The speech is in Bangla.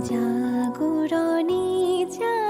জাগরণী যা